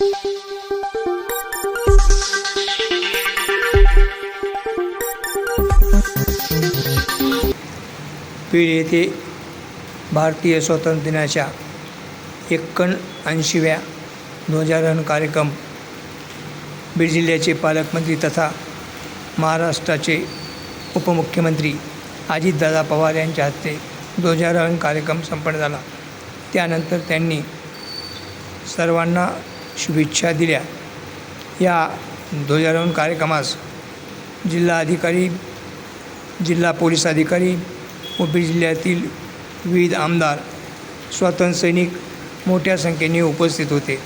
पीड येथे भारतीय स्वातंत्र्य दिनाच्या एकोणऐंशीव्या ध्वजारोहण कार्यक्रम बीड जिल्ह्याचे पालकमंत्री तथा महाराष्ट्राचे उपमुख्यमंत्री अजितदादा पवार यांच्या हस्ते ध्वजारोहण कार्यक्रम संपन्न झाला. त्यानंतर त्यांनी सर्वांना शुभेच्छा दिल्या. या ध्वजारोहण कार्यक्रमास जिल्हा अधिकारी जिल्हा पोलीस अधिकारी व बीड जिल्ह्यातील विविध आमदार स्वातंत्र्य सैनिक मोठ्या संख्येने उपस्थित होते.